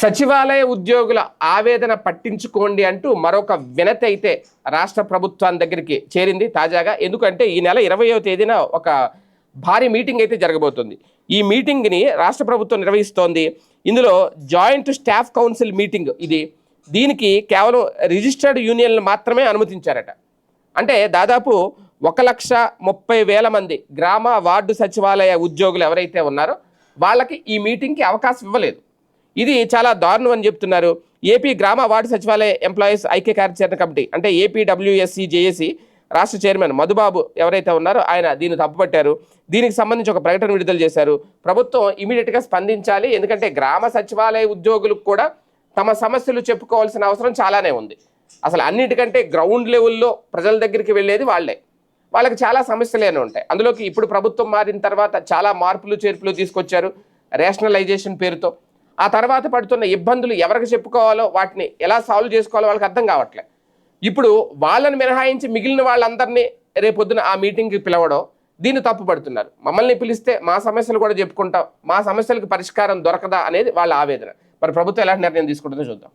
సచివాలయ ఉద్యోగుల ఆవేదన పట్టించుకోండి అంటూ మరొక వినతి అయితే రాష్ట్ర ప్రభుత్వం దగ్గరికి చేరింది తాజాగా. ఎందుకంటే ఈ నెల ఇరవయో తేదీన ఒక భారీ మీటింగ్ అయితే జరగబోతుంది. ఈ మీటింగ్ని రాష్ట్ర ప్రభుత్వం నిర్వహిస్తోంది. ఇందులో జాయింట్ స్టాఫ్ కౌన్సిల్ మీటింగ్ ఇది. దీనికి కేవలం రిజిస్టర్డ్ యూనియన్లు మాత్రమే అనుమతించారట. అంటే దాదాపు ఒక లక్ష ముప్పై వేల మంది గ్రామ వార్డు సచివాలయ ఉద్యోగులు ఎవరైతే ఉన్నారో వాళ్ళకి ఈ మీటింగ్కి అవకాశం ఇవ్వలేదు. ఇది చాలా దారుణం అని చెప్తున్నారు. ఏపీ గ్రామ వార్డు సచివాలయ ఎంప్లాయీస్ ఐక్య కార్యాచరణ కమిటీ అంటే ఏపీడబ్ల్యూఎస్సీ జేఏసీ రాష్ట్ర చైర్మన్ మధుబాబు ఎవరైతే ఉన్నారో ఆయన దీన్ని తప్పుపట్టారు. దీనికి సంబంధించి ఒక ప్రకటన విడుదల చేశారు. ప్రభుత్వం ఇమీడియట్గా స్పందించాలి. ఎందుకంటే గ్రామ సచివాలయ ఉద్యోగులకు కూడా తమ సమస్యలు చెప్పుకోవాల్సిన అవసరం చాలానే ఉంది. అసలు అన్నిటికంటే గ్రౌండ్ లెవెల్లో ప్రజల దగ్గరికి వెళ్ళేది వాళ్ళే. వాళ్ళకి చాలా సమస్యలేనే ఉంటాయి. అందులోకి ఇప్పుడు ప్రభుత్వం మారిన తర్వాత చాలా మార్పులు చేర్పులు తీసుకొచ్చారు. రేషనలైజేషన్ పేరుతో. ఆ తర్వాత పడుతున్న ఇబ్బందులు ఎవరికి చెప్పుకోవాలో వాటిని ఎలా సాల్వ్ చేసుకోవాలో వాళ్ళకి అర్థం కావట్లే. ఇప్పుడు వాళ్ళని మినహాయించి మిగిలిన వాళ్ళందరినీ రేపొద్దున ఆ మీటింగ్కి పిలవడం దీన్ని తప్పు పడుతున్నారు. మమ్మల్ని పిలిస్తే మా సమస్యలు కూడా చెప్పుకుంటాం మా సమస్యలకు పరిష్కారం దొరకదా అనేది వాళ్ళ ఆవేదన. మరి ప్రభుత్వం ఎలాంటి నిర్ణయం తీసుకుంటుందో చూద్దాం.